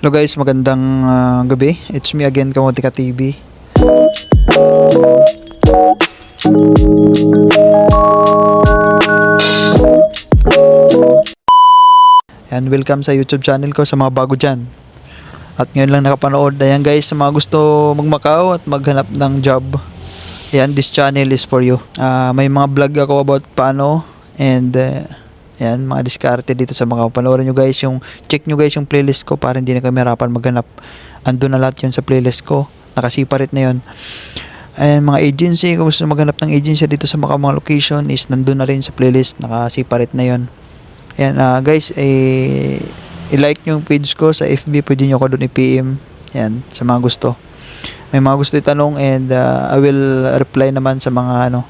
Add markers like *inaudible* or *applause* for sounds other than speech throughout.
Hello guys, magandang ah, gabi. It's me again, Kamotika TV. And welcome sa YouTube channel ko sa mga bago dyan. At ngayon lang nakapanood. Ayan guys, sa mga gusto magmakaw at maghanap ng job. Ayan, this channel is for you. Ah, may mga vlog ako about paano and uh, Ayan, mga diskarte dito sa mga panoorin nyo guys. Yung, check nyo guys yung playlist ko para hindi na kami harapan maghanap. Ando na lahat yun sa playlist ko. Nakasiparit na yun. Ayan, mga agency, kung gusto maghanap ng agency dito sa mga, mga location is nandun na rin sa playlist. Nakasiparit na yun. Ayan, ah, guys, eh, i-like nyo yung page ko sa FB. Pwede nyo ako doon i-PM. Ayan, sa mga gusto. May mga gusto itanong and ah, I will reply naman sa mga ano,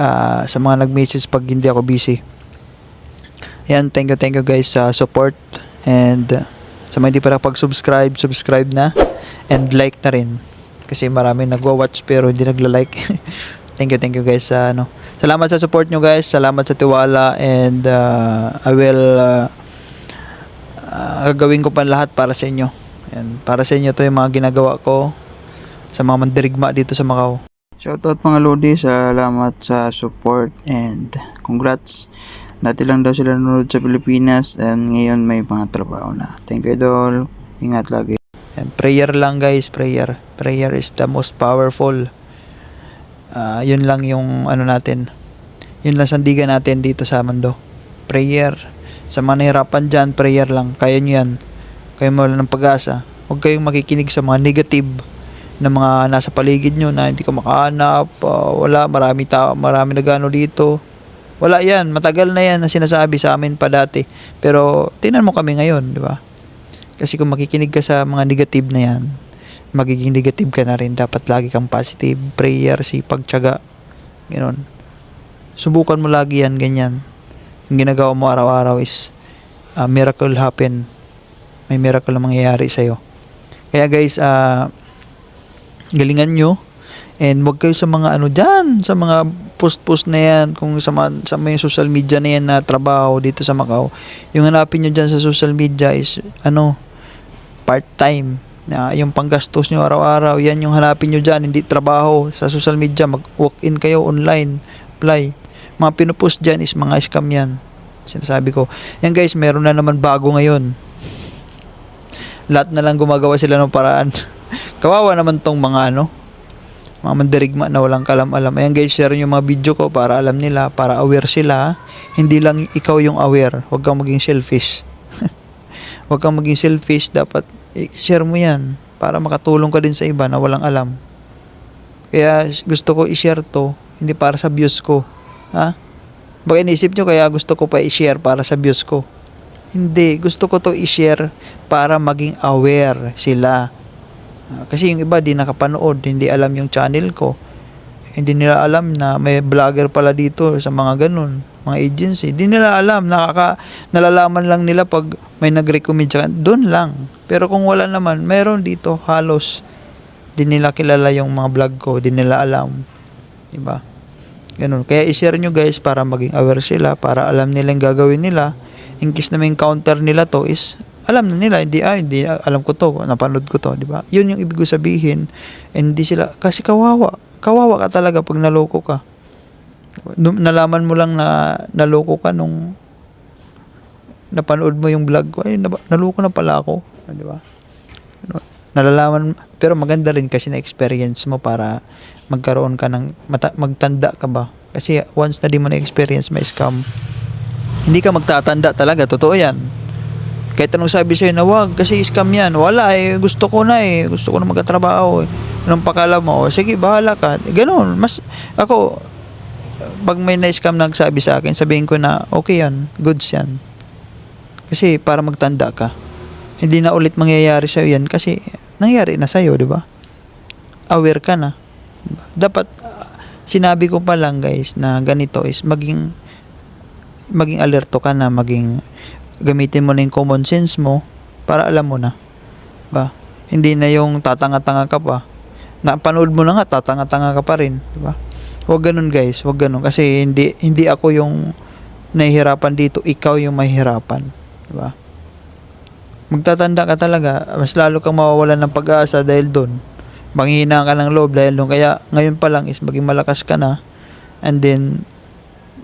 ah, sa mga nag-message pag hindi ako busy. Yan, thank you, thank you guys sa support and uh, sa mga hindi pa nakapag-subscribe, subscribe na and like na rin kasi marami nagwa-watch pero hindi nagla-like. *laughs* thank you, thank you guys sa ano. Salamat sa support nyo guys, salamat sa tiwala and uh, I will uh, uh, gagawin ko pa lahat para sa inyo. Yan, para sa inyo to yung mga ginagawa ko sa mga mandirigma dito sa Macau. Shoutout mga Lodi, salamat sa support and congrats. Dati lang daw sila nanonood sa Pilipinas and ngayon may mga trabaho na. Thank you, Idol. Ingat lagi. And prayer lang guys, prayer. Prayer is the most powerful. Ah, yun lang yung ano natin. Yun lang sandigan natin dito sa mundo. Prayer. Sa mga nahirapan dyan, prayer lang. Kaya nyo yan. Kaya mo ng pag-asa. Huwag kayong makikinig sa mga negative na mga nasa paligid nyo na hindi ka makahanap, ah, wala, marami tao, marami nagano dito. Wala yan, matagal na yan na sinasabi sa amin pa dati. Pero tingnan mo kami ngayon, di ba? Kasi kung makikinig ka sa mga negative na yan, magiging negative ka na rin. Dapat lagi kang positive, prayer, sipag, tiyaga. Ganon. Subukan mo lagi yan, ganyan. Yung ginagawa mo araw-araw is uh, miracle happen. May miracle na mangyayari sa'yo. Kaya guys, ah galingan nyo and wag kayo sa mga ano dyan, sa mga post-post na yan, kung sa mga, sa mga social media na yan na trabaho dito sa Macau, yung hanapin nyo dyan sa social media is, ano, part-time, na yung panggastos nyo araw-araw, yan yung hanapin nyo dyan, hindi trabaho sa social media, mag-walk-in kayo online, apply. Mga pinupost dyan is mga scam yan. Sinasabi ko, yan guys, meron na naman bago ngayon. Lahat na lang gumagawa sila ng paraan. *laughs* Kawawa naman tong mga ano, mga mandirigma na walang kalam-alam. Ayan guys, share nyo mga video ko para alam nila, para aware sila. Hindi lang ikaw yung aware. Huwag kang maging selfish. *laughs* Huwag kang maging selfish. Dapat i-share mo yan para makatulong ka din sa iba na walang alam. Kaya gusto ko i-share to, hindi para sa views ko. Ha? Baka inisip nyo kaya gusto ko pa i-share para sa views ko. Hindi, gusto ko to i-share para maging aware sila Ah, kasi yung iba di nakapanood, hindi alam yung channel ko. Hindi nila alam na may vlogger pala dito sa mga ganun, mga agency. Hindi nila alam, nakaka nalalaman lang nila pag may nag-recommend sa doon lang. Pero kung wala naman, meron dito halos di nila kilala yung mga vlog ko, di nila alam. 'Di ba? Ganun. Kaya i-share nyo guys para maging aware sila, para alam nila yung gagawin nila. In case na may encounter nila to is alam na nila hindi ah hindi ah, alam ko to napanood ko to di ba? Yun yung ibig ko sabihin hindi sila kasi kawawa kawawa ka talaga pag naloko ka. Nalaman mo lang na naloko ka nung napanood mo yung vlog ko ay nab- naloko na pala ako di ba? Ano, nalalaman pero maganda rin kasi na experience mo para magkaroon ka ng mata, magtanda ka ba? Kasi once na di mo na experience may scam. Hindi ka magtatanda talaga totoo yan kahit anong sabi sa'yo na wag kasi scam yan. Wala eh gusto ko na eh. Gusto ko na magkatrabaho eh. Anong pakala mo? O, sige bahala ka. Ganun mas ako pag may na-scam na nagsabi sa akin sabihin ko na okay yan goods yan. Kasi para magtanda ka. Hindi na ulit mangyayari sa'yo yan kasi nangyari na sa'yo di ba? Aware ka na. Diba? dapat sinabi ko pa lang guys na ganito is maging maging alerto ka na maging gamitin mo na yung common sense mo para alam mo na ba hindi na yung tatanga-tanga ka pa napanood mo na nga tatanga-tanga ka pa rin di ba huwag ganun guys huwag ganun kasi hindi hindi ako yung nahihirapan dito ikaw yung mahihirapan di ba magtatanda ka talaga, mas lalo kang mawawalan ng pag-asa dahil doon. Manghihina ka ng loob dahil doon. Kaya ngayon pa lang is maging malakas ka na and then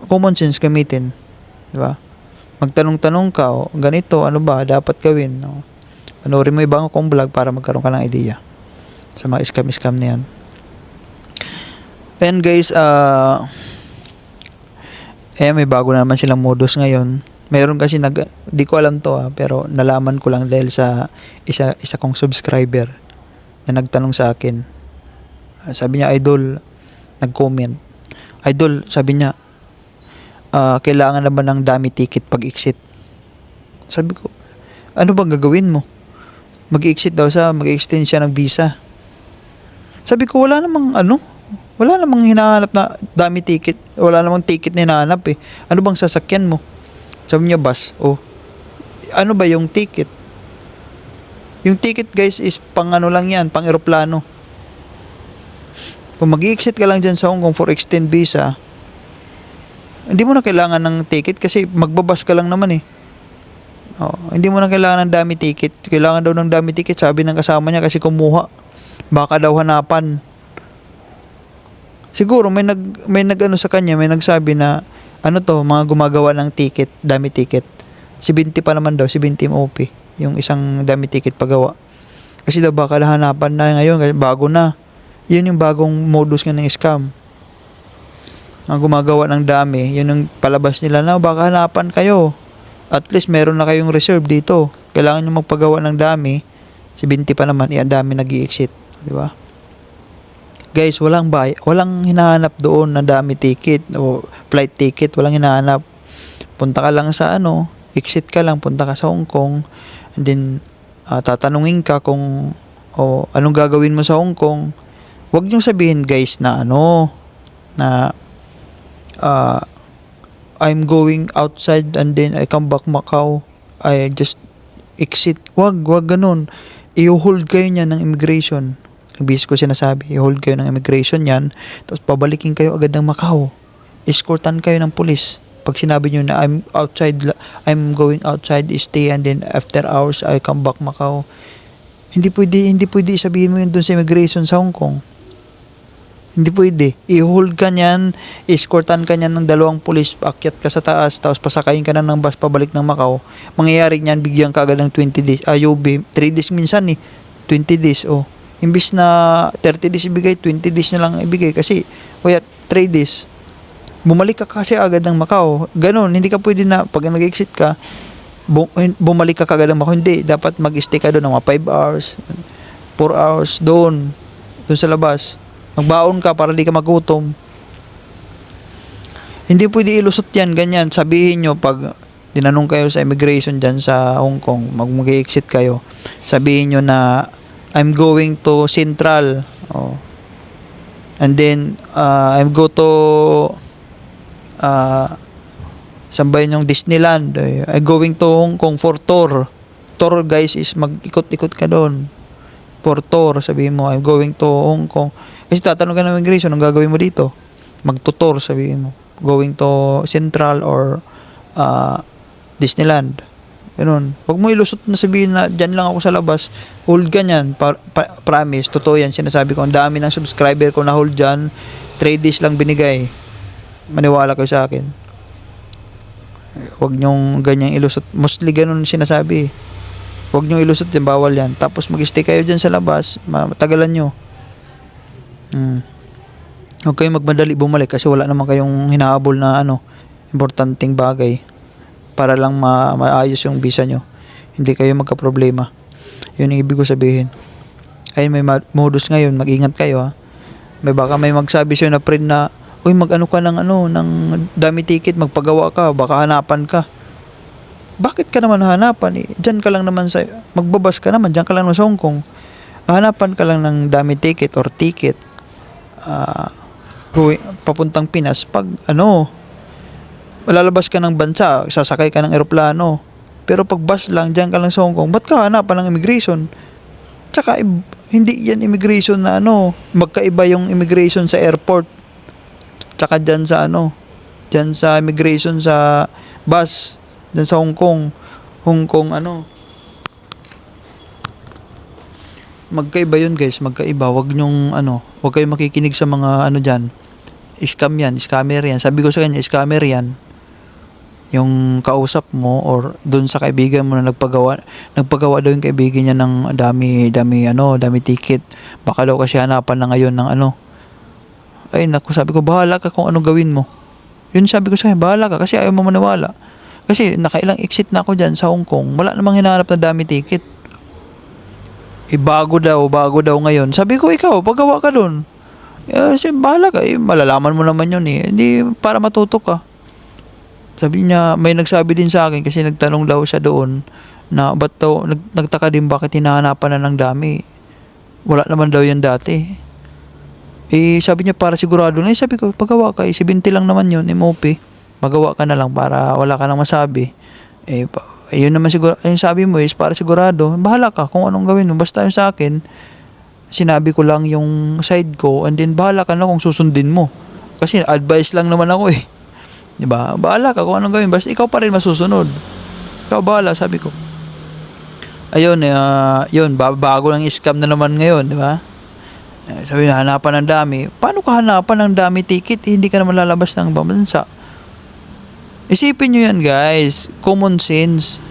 common sense gamitin. Di ba? Magtanong-tanong ka, o, ganito, ano ba, dapat gawin. No? Panoorin mo ibang akong vlog para magkaroon ka ng idea sa mga scam-scam na yan. And guys, ah eh may bago na naman silang modus ngayon. Meron kasi nag di ko alam to ah, pero nalaman ko lang dahil sa isa isa kong subscriber na nagtanong sa akin. Ah, Sabi niya, "Idol, nag-comment. Idol, sabi niya, ah, kailangan naman ng dami ticket pag exit. Sabi ko, ano bang gagawin mo? Mag-exit daw siya, mag-extend siya ng visa. Sabi ko, wala namang ano, wala namang hinahanap na dami ticket. Wala namang ticket na hinahanap eh. Ano bang sasakyan mo? Sabi niya, bus. Oh, ano ba yung ticket? Yung ticket guys is pang ano lang yan, pang eroplano. Kung mag exit ka lang dyan sa Hong Kong for extend visa, hindi mo na kailangan ng ticket kasi magbabas ka lang naman eh. Oh, hindi mo na kailangan ng dami ticket. Kailangan daw ng dami ticket, sabi ng kasama niya kasi kumuha. Baka daw hanapan. Siguro may nag may nagano sa kanya, may nagsabi na ano to, mga gumagawa ng ticket, dami ticket. Si Binti pa naman daw, si Binti MOP, yung isang dami ticket pagawa. Kasi daw baka hanapan na ngayon, bago na. Yun yung bagong modus ng scam. Mga gumagawa ng dami, yun yung palabas nila na baka hanapan kayo. At least meron na kayong reserve dito. Kailangan nyo magpagawa ng dami. Si Binti pa naman, yan dami nag exit Di ba? Guys, walang bay, walang hinahanap doon na dami ticket o flight ticket, walang hinahanap. Punta ka lang sa ano, exit ka lang, punta ka sa Hong Kong, and then ah, tatanungin ka kung o anong gagawin mo sa Hong Kong. Huwag niyo sabihin guys na ano na ah, I'm going outside and then I come back Macau. I just exit. Wag, wag ganun. I-hold kayo niyan ng immigration. Yung bis ko sinasabi, i-hold kayo ng immigration yan, tapos pabalikin kayo agad ng Macau. Escortan kayo ng pulis. Pag sinabi nyo na I'm outside, I'm going outside, stay, and then after hours, I come back Macau. Hindi pwede, hindi pwede sabihin mo yun dun sa immigration sa Hong Kong. Hindi pwede. I-hold ka niyan, escortan ka niyan ng dalawang pulis, akyat ka sa taas, tapos pasakayin ka na ng bus pabalik ng Macau. Mangyayari niyan, bigyan ka agad ng 20 days. Ayubi, 3 days minsan eh. 20 days, oh. Imbis na 30 days ibigay, 20 days na lang ibigay kasi, kaya 3 days. Bumalik ka kasi agad ng Macau. Ganon, hindi ka pwede na, pag nag-exit ka, bu- bumalik ka kagad ng Macau. Hindi, dapat mag-stay ka doon ng mga 5 hours, 4 hours doon, doon sa labas. Magbaon ka para di ka magutom. Hindi pwede ilusot yan, ganyan. Sabihin nyo pag tinanong kayo sa immigration dyan sa Hong Kong, mag exit kayo, sabihin nyo na I'm going to Central. Oh. And then, uh, I'm go to uh, saan ba yun yung Disneyland? Eh, I'm going to Hong Kong for tour. Tour guys is mag-ikot-ikot ka doon. For tour, sabihin mo, I'm going to Hong Kong. Kasi tatanong ka ng immigration, anong gagawin mo dito? Magtutor, sabihin mo. Going to Central or uh, Disneyland. Ganun. Huwag mo ilusot na sabihin na dyan lang ako sa labas. Hold ka niyan. Pa- pa- promise. Totoo yan. Sinasabi ko. Ang dami ng subscriber ko na hold dyan. 3 days lang binigay. Maniwala kayo sa akin. Huwag nyong ganyang ilusot. Mostly ganun sinasabi. Huwag nyong ilusot yan. Bawal yan. Tapos mag-stay kayo dyan sa labas. Matagalan nyo. Huwag kayong magmadali bumalik kasi wala naman kayong hinahabol na ano, importanteng bagay para lang ma maayos yung visa nyo. Hindi kayo magka-problema. Yun ang ibig ko sabihin. Ay may ma- modus ngayon, mag-ingat kayo ha. May baka may magsabi sa'yo na friend na, uy mag-ano ka ng ano, ng dami ticket, magpagawa ka, baka hanapan ka. Bakit ka naman hanapan? Eh, Diyan ka lang naman sa, magbabas ka naman, diyan ka lang sa Hong Kong. Hanapan ka lang ng dami ticket or ticket. Going, papuntang Pinas pag ano lalabas ka ng bansa, sasakay ka ng eroplano. Pero pag bus lang, diyan ka lang sa Hong Kong, ba't ka hanapan ng immigration? Tsaka, hindi yan immigration na ano, magkaiba yung immigration sa airport. Tsaka dyan sa ano, dyan sa immigration sa bus, dyan sa Hong Kong. Hong Kong ano, magkaiba yun guys, magkaiba. Wag nyong ano, wag kayong makikinig sa mga ano diyan. Scam yan, scammer yan. Sabi ko sa kanya, scammer yan. Yung kausap mo or doon sa kaibigan mo na nagpagawa, nagpagawa daw yung kaibigan niya ng dami, dami ano, dami ticket. Baka daw kasi hanapan na ngayon ng ano. Ay naku, sabi ko, bahala ka kung ano gawin mo. Yun sabi ko sa kanya, bahala ka kasi ayaw mo maniwala. Kasi nakailang exit na ako dyan sa Hong Kong. Wala namang hinahanap na dami ticket. Eh, bago daw, bago daw ngayon. Sabi ko, ikaw, paggawa ka doon. Eh, siya, bahala ka. Eh, malalaman mo naman yun eh. Hindi, para matuto ka. Sabi niya, may nagsabi din sa akin kasi nagtanong daw siya doon na ba't daw, nag, nagtaka din bakit hinahanapan na ng dami. Wala naman daw yan dati. Eh, sabi niya para sigurado na. Eh, sabi ko, paggawa ka, eh, 70 lang naman yun, MOP. Magawa ka na lang para wala ka nang masabi. Eh, yun naman siguro, yung sabi mo is para sigurado, bahala ka kung anong gawin mo. Basta yung sa akin, sinabi ko lang yung side ko and then bahala ka na kung susundin mo. Kasi advice lang naman ako eh. 'Di ba? Bahala ka kung anong gawin. Basta ikaw pa rin masusunod. Ikaw bahala, sabi ko. Ayun, uh, yun, ba- bago ng scam na naman ngayon, di ba? Eh, sabi na, hanapan ng dami. Paano ka hanapan ng dami ticket? Eh, hindi ka naman lalabas ng bansa. Isipin nyo yan, guys. Common sense.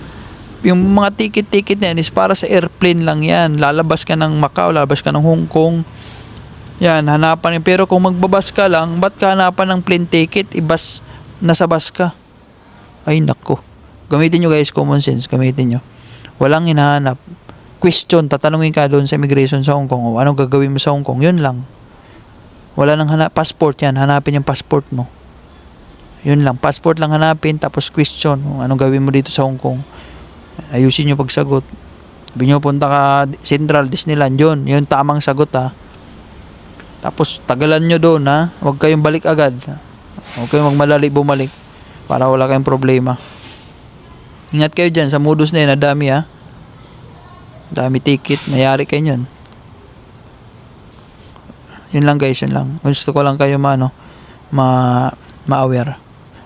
Yung mga ticket-ticket na yan is para sa airplane lang yan. Lalabas ka ng Macau, lalabas ka ng Hong Kong. Yan, hanapan. Pero kung magbabas ka lang, ba't ka hanapan ng plane ticket? Ibas, nasa bus ka. Ay, nako. Gamitin nyo guys, common sense. Gamitin nyo. Walang hinahanap. Question, tatanungin ka doon sa immigration sa Hong Kong. O, anong gagawin mo sa Hong Kong? Yun lang. Wala nang hanap. Passport yan. Hanapin yung passport mo. Yun lang. Passport lang hanapin. Tapos question. Anong gawin mo dito sa Hong Kong. Ayusin nyo pagsagot. Sabi nyo, punta ka Central Disneyland. Yun. Yun tamang sagot ha. Tapos tagalan nyo doon ha. Huwag kayong balik agad. Huwag kayong magmalali bumalik. Para wala kayong problema. Ingat kayo dyan sa modus na yun. dami ha. Dami ticket. Mayari kayo yun. Yun lang guys, yun lang. Gusto ko lang kayo ma, ano, ma, ma-aware.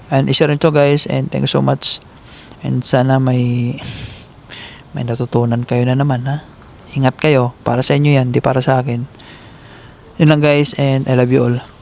And isa rin to guys and thank you so much. And sana may may natutunan kayo na naman ha. Ingat kayo. Para sa inyo yan, di para sa akin. Yun lang guys and I love you all.